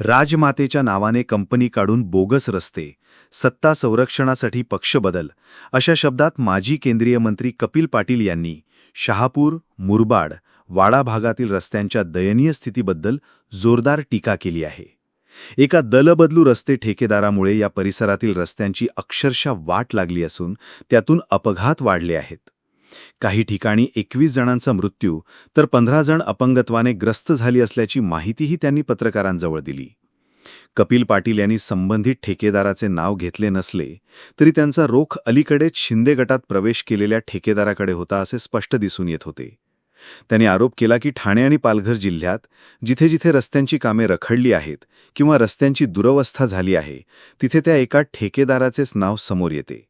राजमातेच्या नावाने कंपनी काढून बोगस रस्ते सत्ता संरक्षणासाठी पक्ष बदल. अशा शब्दात माजी केंद्रीय मंत्री कपिल पाटील यांनी शहापूर मुरबाड वाडा भागातील रस्त्यांच्या दयनीय स्थितीबद्दल जोरदार टीका केली आहे. एका दलबदलू रस्ते ठेकेदारामुळे या परिसरातील रस्त्यांची अक्षरशः वाट लागली असून त्यातून अपघात वाढले आहेत. काही ठिकाणी एकवीस जणांचा मृत्यू तर पंधरा जण अपंगत्वाने ग्रस्त झाली असल्याची माहितीही त्यांनी पत्रकारांजवळ दिली. कपिल पाटील यांनी संबंधित ठेकेदाराचे नाव घेतले नसले तरी त्यांचा रोख अलीकडेच शिंदे गटात प्रवेश केलेल्या ठेकेदाराकडे होता असे स्पष्ट दिसून येत होते. त्यांनी आरोप केला की ठाणे आणि पालघर जिल्ह्यात जिथे जिथे रस्त्यांची कामे रखडली आहेत किंवा रस्त्यांची दुरवस्था झाली आहे तिथे त्या एका ठेकेदाराचेच नाव समोर येते.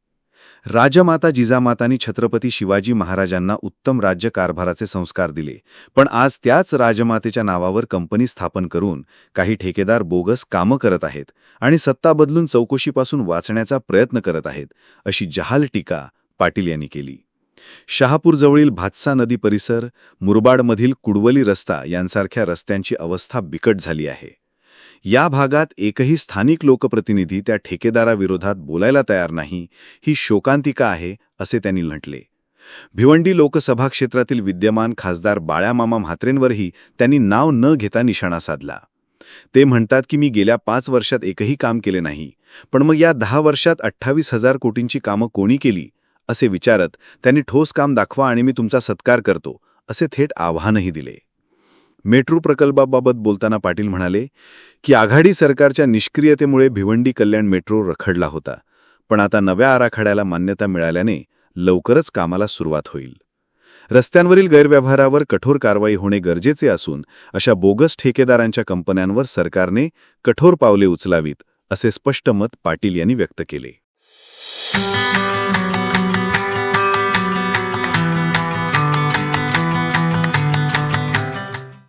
राजमाता जिजामातांनी छत्रपती शिवाजी महाराजांना उत्तम राज्य कारभाराचे संस्कार दिले. पण आज त्याच राजमातेच्या नावावर कंपनी स्थापन करून काही ठेकेदार बोगस कामं करत आहेत आणि सत्ता बदलून चौकशीपासून वाचण्याचा प्रयत्न करत आहेत अशी जहाल टीका पाटील यांनी केली. शहापूरजवळील भातसा नदी परिसर मुरबाडमधील कुडवली रस्ता यांसारख्या रस्त्यांची अवस्था बिकट झाली आहे. या भागात एकही स्थानिक लोकप्रतिनिधी त्या ठेकेदाराविरोधात बोलायला तयार नाही ही शोकांतिका आहे असे त्यांनी म्हटले. भिवंडी लोकसभा क्षेत्रातील विद्यमान खासदार बाळ्यामामा म्हात्रेंवरही त्यांनी नाव न घेता निशाणा साधला. ते म्हणतात की मी गेल्या पाच वर्षात एकही काम केले नाही पण मग या दहा वर्षात अठ्ठावीस हजार कोटींची कामं कोणी केली? असे विचारत त्यांनी ठोस काम दाखवा आणि मी तुमचा सत्कार करतो असे थेट आव्हानही दिले. मेट्रो प्रकल्पाबाबत बोलताना पाटील म्हणाले की आघाडी सरकारच्या निष्क्रियतेमुळे भिवंडी कल्याण मेट्रो रखडला होता पण आता नव्या आराखड्याला मान्यता मिळाल्याने लवकरच कामाला सुरुवात होईल. रस्त्यांवरील गैरव्यवहारावर कठोर कारवाई होणे गरजेचे असून अशा बोगस ठेकेदारांच्या कंपन्यांवर सरकारने कठोर पावले उचलावीत असे स्पष्ट मत पाटील यांनी व्यक्त केले.